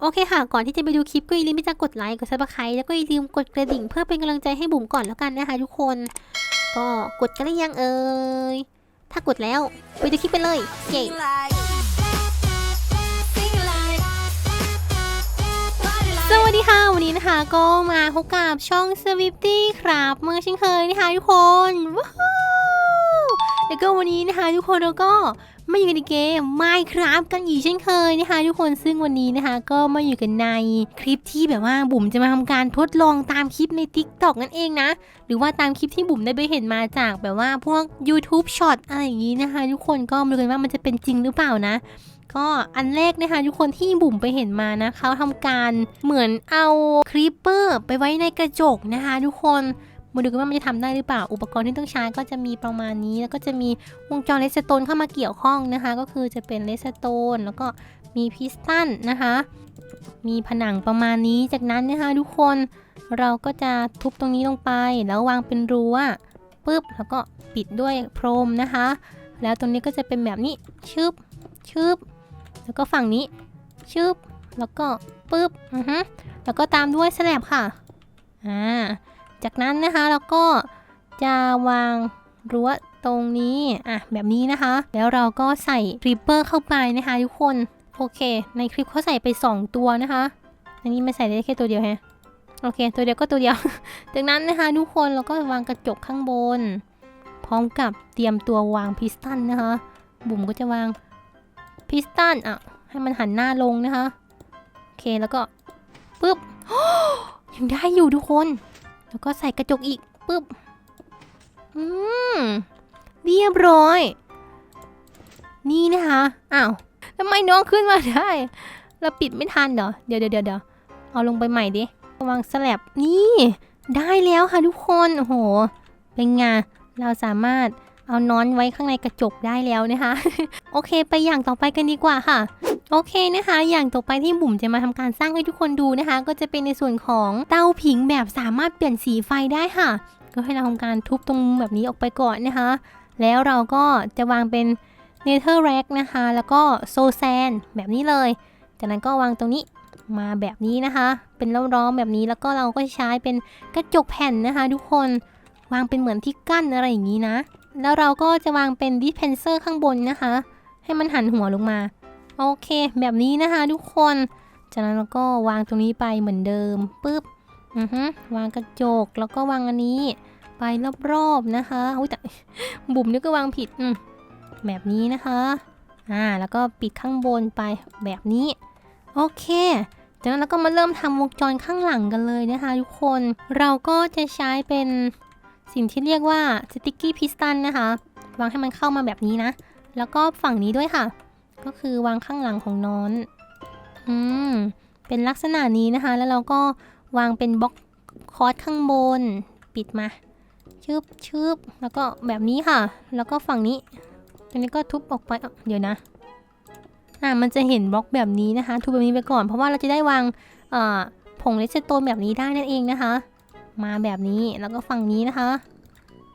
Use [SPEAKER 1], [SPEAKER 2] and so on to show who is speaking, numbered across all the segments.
[SPEAKER 1] โอเคค่ะ ก่อนที่จะไปดูคลิปก็อย่าลืมที่จะกดไลค์ กดซับสไครต์แล้วก็อย่าลืมกดกระดิ่งเพื่อเป็นกำลังใจให้บุ๋มก่อนแล้วกันนะคะทุกคน ก็กดกันหรือยังเอ่ย ถ้ากดแล้วไปดูคลิปไปเลยเย้
[SPEAKER 2] Sing like, sing like, party
[SPEAKER 1] ส
[SPEAKER 2] like.
[SPEAKER 1] วัสดีค่ะ วันนี้นะคะก็มาพบกับช่อง s w i f t y ครับเมื่อเช่นเคยนะคะทุกคนว้าว แล้วก็วันนี้นะคะ ทุกคนเราก็มาอยู่กันในเกม Minecraft กันอีกเช่นเคยนะคะ ทุกคนซึ่งวันนี้นะคะ ก็มาอยู่กันในคลิปที่แบบว่าบุ๋มจะมาทำการทดลองตามคลิปใน TikTok นั่นเองนะ หรือว่าตามคลิปที่บุ๋มได้ไปเห็นมาจากแบบว่าพวก YouTube Short อะไรอย่างนี้นะคะ ทุกคนก็มาดูกันว่ามันจะเป็นจริงหรือเปล่านะก็อันแรกนะคะทุกคนที่บุ๋มไปเห็นมานะเขาทำการเหมือนเอาครีปเปอร์ไปไว้ในกระจกนะคะทุกคน มาดูกันว่ามันจะทำได้หรือเปล่า อุปกรณ์ที่ต้องใช้ก็จะมีประมาณนี้ แล้วก็จะมีวงจรเลสโตนเข้ามาเกี่ยวข้องนะคะ ก็คือจะเป็นเลสโตนแล้วก็มีพิสตันนะคะ มีผนังประมาณนี้ จากนั้นนะคะทุกคนเราก็จะทุบตรงนี้ลงไป แล้ววางเป็นรั้วปึ๊บ แล้วก็ปิดด้วยพรมนะคะ แล้วตรงนี้ก็จะเป็นแบบนี้ ชึบ ชึบ แล้วก็ฝั่งนี้ ชึบ แล้วก็ปึ๊บ อือฮึแล้วก็ตามด้วยสแลบค่ะ อ่า จากนั้นนะคะเราก็จะวางรั้วตรงนี้อะแบบนี้นะคะ แล้วเราก็ใส่คลิปเปอร์เข้าไปนะคะทุกคนโอเค ในคลิปเขาใส่ไป 2 ตัวนะคะ อันนี้ไม่ใส่ได้แค่ตัวเดียวแฮะโอเค ตัวเดียวก็ตัวเดียว จากนั้นนะคะทุกคนเราก็วางกระจกข้างบน พร้อมกับเตรียมตัววางพิสตันนะคะ บุ๋มก็จะวางพิสตันอะให้มันหันหน้าลงนะคะ โอเคแล้วก็ปึ๊บยังได้อยู่ทุกคน แล้วก็ใส่กระจกอีกปึ๊บ อืม เรียบร้อย นี่นะคะอ้าวทำไมน้องขึ้นมาได้ เราปิดไม่ทันเหรอ เดี๋ยวเดี๋ยวเดี๋ยวเอาลงไปใหม่ดิวางสลับนี่ ได้แล้วค่ะทุกคน โอ้โห เป็นไง เราสามารถเอานอนไว้ข้างในกระจกได้แล้วนะคะ โอเค ไปอย่างต่อไปกันดีกว่าค่ะ โอเคนะคะ อย่างต่อไปที่บุ๋มจะมาทำการสร้างให้ทุกคนดูนะคะ ก็จะเป็นในส่วนของเตาผิงแบบสามารถเปลี่ยนสีไฟได้ค่ะ ก็ให้เราทำการทุบตรงแบบนี้ออกไปก่อนนะคะ แล้วเราก็จะวางเป็น Nether Rack นะคะ แล้วก็โซแซนแบบนี้เลย จากนั้นก็วางตรงนี้มาแบบนี้นะคะ เป็นล้อมๆแบบนี้แล้วก็เราก็ใช้เป็นกระจกแผ่นนะคะ ทุกคนวางเป็นเหมือนที่กั้นอะไรอย่างนี้นะ แล้วเราก็จะวางเป็นดิสเพนเซอร์ข้างบนนะคะ ให้มันหันหัวลงมา โอเค แบบนี้นะคะทุกคน จากนั้นเราก็วางตรงนี้ไปเหมือนเดิมปึ๊บอือฮึวางกระจกแล้วก็วางอันนี้ ไปรอบๆนะคะอุ้ยแต่บุ๋มนี่ก็วางผิดอืมแบบนี้นะคะอ่าแล้วก็ปิดข้างบนไปแบบนี้ โอเคจากนั้นเราก็มาเริ่มทำวงจรข้างหลังกันเลยนะคะทุกคนเราก็จะใช้เป็นสิ่งที่เรียกว่า sticky piston นะคะ วางให้มันเข้ามาแบบนี้นะ แล้วก็ฝั่งนี้ด้วยค่ะ ก็คือวางข้างหลังของนอน อืม เป็นลักษณะนี้นะคะ แล้วเราก็วางเป็นบล็อกคอร์สข้างบน ปิดมา ชึบชึบแล้วก็แบบนี้ค่ะ แล้วก็ฝั่งนี้อันนี้ก็ทุบออกไป เดี๋ยวนะ อ่า มันจะเห็นบล็อกแบบนี้นะคะ ทุบแบบนี้ไปก่อน เพราะว่าเราจะได้วางเอ่อผงเลสโตนแบบนี้ได้นั่นเองนะคะ มาแบบนี้ แล้วก็ฝั่งนี้นะคะ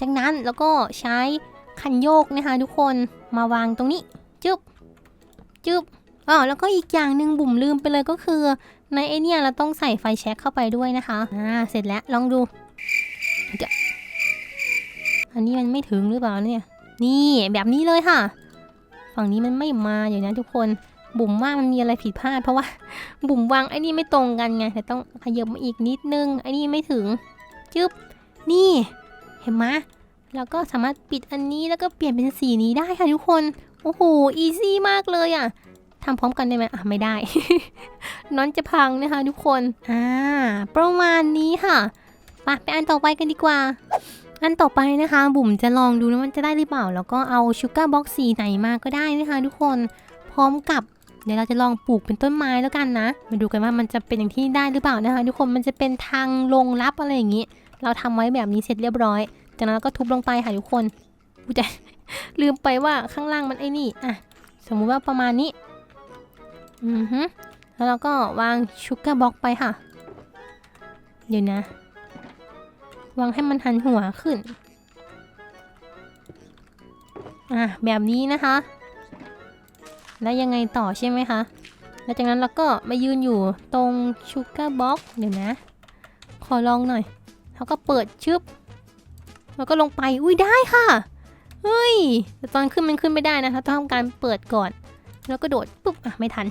[SPEAKER 1] จากนั้นแล้วก็ใช้คันโยกนะคะทุกคน มาวางตรงนี้ จึ๊บ จึบอ๋อแล้วก็อีกอย่างหนึ่งบุ๋มลืมไปเลยก็คือ ในไอเนี่ยเราต้องใส่ไฟแช็กเข้าไปด้วยนะคะอ่าเสร็จแล้วลองดูเดี๋ยวอันนี้มันไม่ถึงหรือเปล่าเนี่ย นี่แบบนี้เลยค่ะ ฝั่งนี้มันไม่มาอยู่นะทุกคนบุ๋มว่ามันมีอะไรผิดพลาดเพราะว่า บุ๋มวางไอ้นี่ไม่ตรงกันไงแต่ต้องขยับมาอีกนิดนึงไอ้นี่ไม่ถึงจึ๊บนี่ เห็นไหมแล้วก็สามารถปิดอันนี้แล้วก็เปลี่ยนเป็นสีนี้ได้ค่ะทุกคน โอ้โห อีซี่มากเลยอะทำพร้อมกันได้ไหมอะ ไม่ได้ น้อนจะพังนะคะทุกคน อ่า ประมาณนี้ค่ะไปไปอันต่อไปกันดีกว่า อันต่อไปนะคะ บุ๋มจะลองดูนะมันจะได้หรือเปล่า แล้วก็เอาชูการ์บ็อกสีไหนมาก็ได้นะคะทุกคน พร้อมกับเดี๋ยวเราจะลองปลูกเป็นต้นไม้แล้วกันนะ มาดูกันว่ามันจะเป็นอย่างที่ได้หรือเปล่านะคะ ทุกคน มันจะเป็นทางลงลับอะไรอย่างนี้ เราทำไว้แบบนี้เสร็จเรียบร้อย จากนั้นเราก็ทุบลงไปค่ะทุกคนอุ๊ยแต่ ลืมไปว่าข้างล่างมันไอ้นี่อะสมมุติว่าประมาณนี้อือฮึแล้วเราก็วางชูการ์บ็อกไปค่ะ เดี๋ยวนะ วางให้มันหันหัวขึ้น อะแบบนี้นะคะ แล้วยังไงต่อใช่ไหมคะแล้วจากนั้นเราก็มายืนอยู่ตรงชูการ์บ็อกเดี๋ยวนะ ขอลองหน่อย แล้วก็เปิดชึบ แล้วก็ลงไป อุ้ยได้ค่ะ เฮ้ย แต่ตอนขึ้นมันขึ้นไม่ได้นะคะต้องทำการเปิดก่อน แล้วก็โดดปุ๊บอะไม่ทัน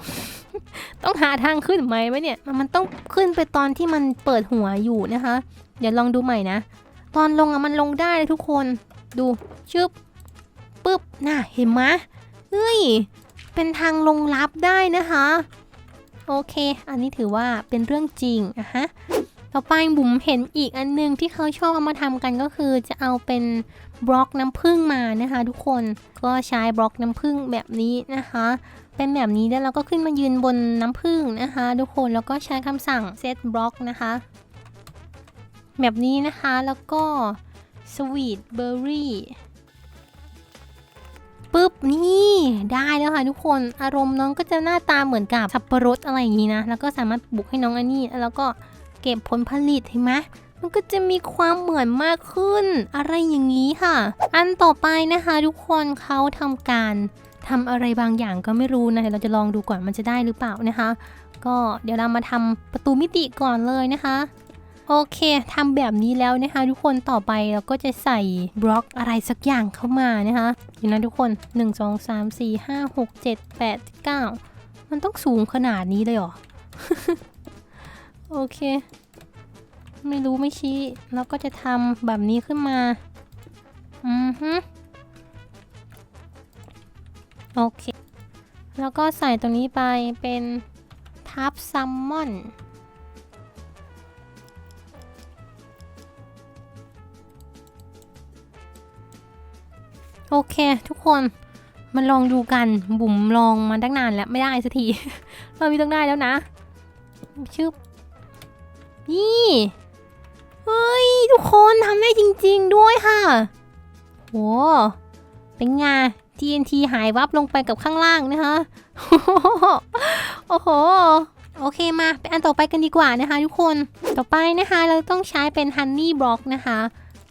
[SPEAKER 1] ต้องหาทางขึ้นไหมไหมเนี่ย มันต้องขึ้นไปตอนที่มันเปิดหัวอยู่นะคะ เดี๋ยวลองดูใหม่นะ ตอนลงอะมันลงได้เลยทุกคน ดูชึบปุ๊บน่ะเห็นไหมเฮ้ย เป็นทางลงลับได้นะคะ โอเค อันนี้ถือว่าเป็นเรื่องจริงอะฮะ ต่อไปบุ๋มเห็นอีกอันนึงที่เขาชอบเอามาทำกันก็คือจะเอาเป็นบล็อกน้ำผึ้งมานะคะทุกคนก็ใช้บล็อกน้ำผึ้งแบบนี้นะคะ เป็นแบบนี้แล้วเราก็ขึ้นมายืนบนน้ำผึ้งนะคะ ทุกคนแล้วก็ใช้คำสั่ง set block นะคะ แบบนี้นะคะแล้วก็ sweet berry ปุ๊บนี่ได้แล้วค่ะทุกคนอารมณ์น้องก็จะหน้าตาเหมือนกับสับปะรดอะไรอย่างนี้นะแล้วก็สามารถปลูกให้น้องอันนี้แล้วก็ เก็บผลผลิตเห็นไหมมันก็จะมีความเหมือนมากขึ้น อะไรอย่างนี้ค่ะ อันต่อไปนะคะทุกคนเขาทำการทำอะไรบางอย่างก็ไม่รู้นะเดี๋ยวเราจะลองดูก่อนมันจะได้หรือเปล่านะคะ ก็เดี๋ยวเรามาทำประตูมิติก่อนเลยนะคะโอเคทำแบบนี้แล้วนะคะ ทุกคนต่อไปเราก็จะใส่บล็อกอะไรสักอย่างเข้ามานะคะอยู่นะทุกคน 1 2 3 4 5 6 7 8 9 มันต้องสูงขนาดนี้เลยเหรอ โอเค ไม่รู้ไม่ชี้ เราก็จะทำแบบนี้ขึ้นมา อือฮึโอเค แล้วก็ใส่ตรงนี้ไปเป็นทับซัมมอนโอเคทุกคนมาลองดูกันบุ๋มลองมาตั้งนานแล้วไม่ได้สักที เรามีต้องได้แล้วนะ ชึบ นี่ เฮ้ย ทุกคนทำได้จริงๆด้วยค่ะโหเป็นไง TNT หายวับลงไปกับข้างล่างนะคะโอ้โห โอเคมาไปอันต่อไปกันดีกว่านะคะทุกคน ต่อไปนะคะเราต้องใช้เป็น Honey Block นะคะ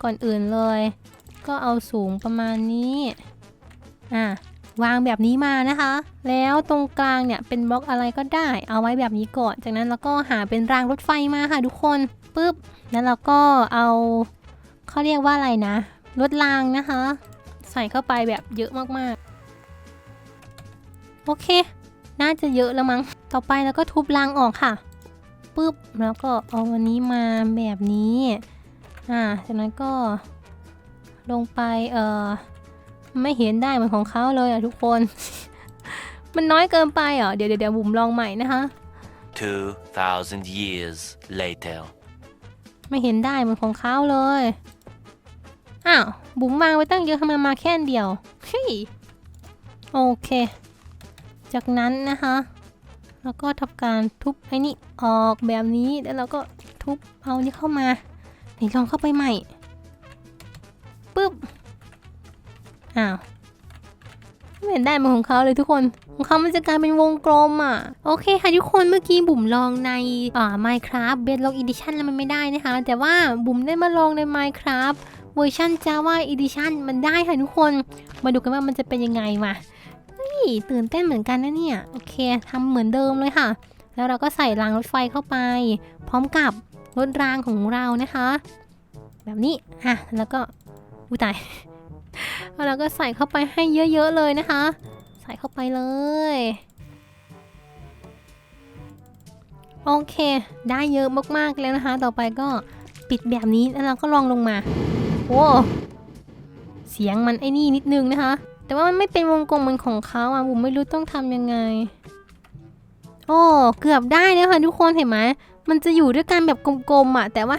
[SPEAKER 1] ก่อนอื่นเลย ก็เอาสูงประมาณนี้ อะ วางแบบนี้มานะคะ แล้วตรงกลางเนี่ยเป็นบล็อกอะไรก็ได้ เอาไว้แบบนี้ก่อน จากนั้นเราก็หาเป็นรางรถไฟมาค่ะทุกคนปึ๊บแล้วเราก็เอาเขาเรียกว่าอะไรนะรถรางนะคะ ใส่เข้าไปแบบเยอะมากๆ โอเค น่าจะเยอะแล้วมั้งต่อไปเราก็ทุบรางออกค่ะปึ๊บแล้วก็เอาวันนี้มาแบบนี้อ่าจากนั้นก็ลงไปเอ่อ ไม่เห็นได้เหมือนของเขาเลยอะทุกคน มันน้อยเกินไปเหรอเดี๋ยวเดี๋ยวเดี๋ยวบุ๋มลองใหม่นะคะ
[SPEAKER 3] 2,000 years later.
[SPEAKER 1] ไม่เห็นได้เหมือนของเขาเลย อ้าว บุ๋มวางไว้ตั้งเยอะทำไมมาแค่อันเดียวเฮ้ยโอเค จากนั้นนะคะ แล้วก็ทำการทุบไอ้นี่ออกแบบนี้ แล้วเราก็ทุบเอานี่เข้ามาไหนลองเข้าไปใหม่ปึ๊บ อ้าวไม่เห็นได้มือนของเขาเลยทุกคนของเขามันจะกลายเป็นวงกลมอะ โอเคค่ะทุกคนเมื่อกี้บุ๋มลองในอ่า Minecraft Bedrock Edition แล้วมันไม่ได้นะคะ แต่ว่าบุ๋มได้มาลองใน Minecraft เวอร์ชัน Java Edition มันได้ค่ะทุกคน มาดูกันว่ามันจะเป็นยังไงมาตื่นเต้นเหมือนกันนะเนี่ย โอเคทำเหมือนเดิมเลยค่ะ แล้วเราก็ใส่รางรถไฟเข้าไป พร้อมกับรถรางของเรานะคะ แบบนี้อะแล้วก็อุ้ยตาย แล้วก็ใส่เข้าไปให้เยอะๆเลยนะคะ ใส่เข้าไปเลย โอเค ได้เยอะมากๆแล้วนะคะ ต่อไปก็ปิดแบบนี้แล้วเราก็ลองลงมาโอ้เสียงมันไอ้นี่นิดนึงนะคะ แต่ว่ามันไม่เป็นวงกลมเหมือนของเขาอะบุ๋มไม่รู้ต้องทำยังไงโอ้เกือบได้แล้วค่ะทุกคนเห็นไหมมันจะอยู่ด้วยกันแบบกลมๆอะ แต่ว่า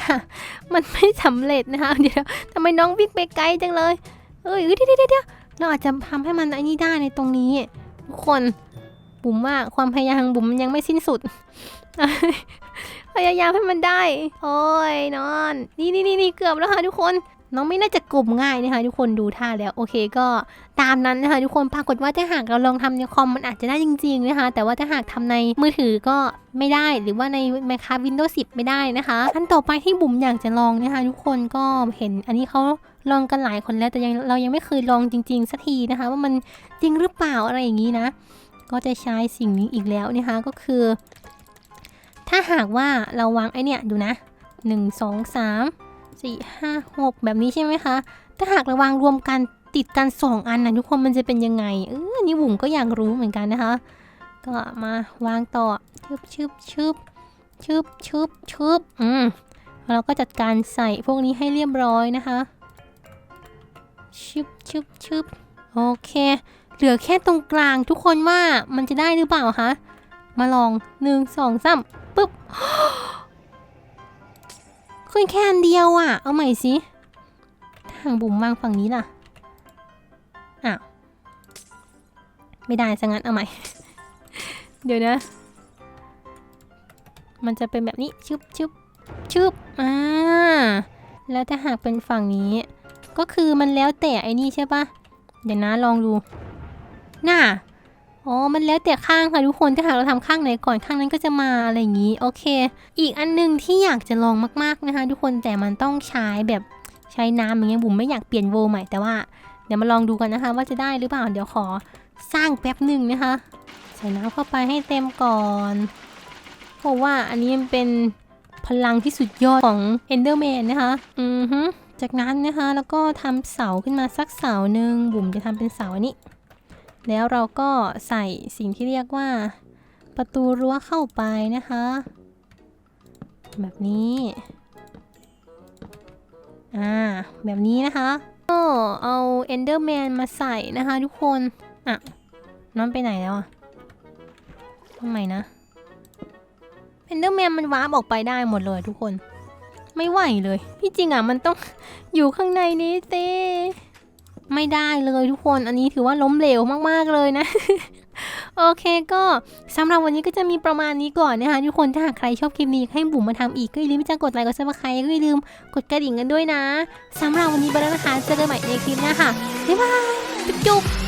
[SPEAKER 1] มันไม่สำเร็จนะคะเดี๋ยวทำไมน้องวิ่งไปไกลจังเลย เอ้ยเดี๋ยวเดี๋ยวเดี๋ยวเราอาจจะทำให้มันไอ้นี่ได้ในตรงนี้ ทุกคนบุ๋มว่าความพยายามของบุ๋มมันยังไม่สิ้นสุด พยายามให้มันได้ โอ้ยนอน นี่นี่นี่นเกือบแล้วค่ะทุกคนน้องไม่น่าจะกลุ่มง่ายนะคะทุกคนดูท่าแล้วโอเคก็ตามนั้นนะคะทุกคนปรากฏว่าถ้าหากเราลองทำในคอมมันอาจจะได้จริงๆนะคะแต่ว่าถ้าหากทำในมือถือก็ไม่ได้หรือว่าใน Minecraft Windows 10 ไม่ได้นะคะขั้นต่อไปที่บุ๋มอยากจะลองนะคะทุกคนก็เห็นอันนี้เขา ลองกันหลายคนแล้วแต่ยังเรายังไม่เคยลองจริง ๆสักทีนะคะ ว่ามันจริงหรือเปล่าอะไรอย่างนี้นะ ก็จะใช้สิ่งนี้อีกแล้วนะคะก็คือ ถ้าหากว่าเราวางไอเนี่ยดูนะ 1 2 3 4 5 6 แบบนี้ใช่ไหมคะ ถ้าหากเราวางรวมกันติดกัน 2 อันนะทุกคนมันจะเป็นยังไงเอออันนี่บุ๋มก็อยากรู้เหมือนกันนะคะ ก็มาวางต่อชึบชึบชึบชึบชึบชึบอืมแล้วเราก็จัดการใส่พวกนี้ให้เรียบร้อยนะคะ ชึบชึบชึบโอเค เหลือแค่ตรงกลางทุกคนว่ามันจะได้หรือเปล่าคะมาลองหนึ่งสองสามปึ๊บขึ้นแค่อันเดียวอะ เอาใหม่สิถ้าหางบุ๋มวางฝั่งนี้ล่ะอ้าวไม่ได้ซะงั้นเอาใหม่ เดี๋ยวนะ มันจะเป็นแบบนี้ชึบชึบชึบอ่าแล้วถ้าหากเป็นฝั่งนี้ ก็คือมันแล้วแต่ไอ้นี่ใช่ปะเดี๋ยวนะลองดู น่าอ๋อ มันแล้วแต่ข้างค่ะทุกคน ถ้าหากเราทำข้างไหนก่อนข้างนั้นก็จะมาอะไรอย่างนี้ โอเค อีกอันหนึงที่อยากจะลองมากๆนะคะ ทุกคน แต่มันต้องใช้แบบใช้น้ำอย่างเงี้ยบุ๋มไม่อยากเปลี่ยนโวใหม่ แต่ว่าเดี๋ยวมาลองดูกันนะคะ ว่าจะได้หรือเปล่า เดี๋ยวขอสร้างแป๊บหนึ่งนะคะ ใส่น้ำเข้าไปให้เต็มก่อนเพราะว่าอันนี้มันเป็นพลังที่สุดยอดของ Enderman นะคะ อือฮึ จากนั้นนะคะแล้วก็ทำเสาขึ้นมาสักเสาหนึ่งบุ๋มจะทำเป็นเสาอันนี้ แล้วเราก็ใส่สิ่งที่เรียกว่า ประตูรั้วเข้าไปนะคะ แบบนี้อ่าแบบนี้นะคะก็เอา Enderman มนมาใส่นะคะทุกคนอะน้องไปไหนแล้วอะทำไมนะ Enderman มันวาร์ปออกไปได้หมดเลยทุกคน ไม่ไหวเลยที่จริงอะมันต้องอยู่ข้างในนี้สิไม่ได้เลยทุกคน อันนี้ถือว่าล้มเหลวมากๆเลยนะ โอเคก็สำหรับวันนี้ก็จะมีประมาณนี้ก่อนนะคะทุกคนถ้าหากใครชอบคลิปนี้ให้บุ๋มมาทำอีกก็อย่าลืมที่จะกดไลค์กดซับสไครต์ก็อย่าลืมกดกระดิ่งกันด้วยนะสำหรับวันนี้ไปแล้วนะคะเจอกันใหม่ในคลิปหน้าค่ะบ๊ายบายจุ๊บ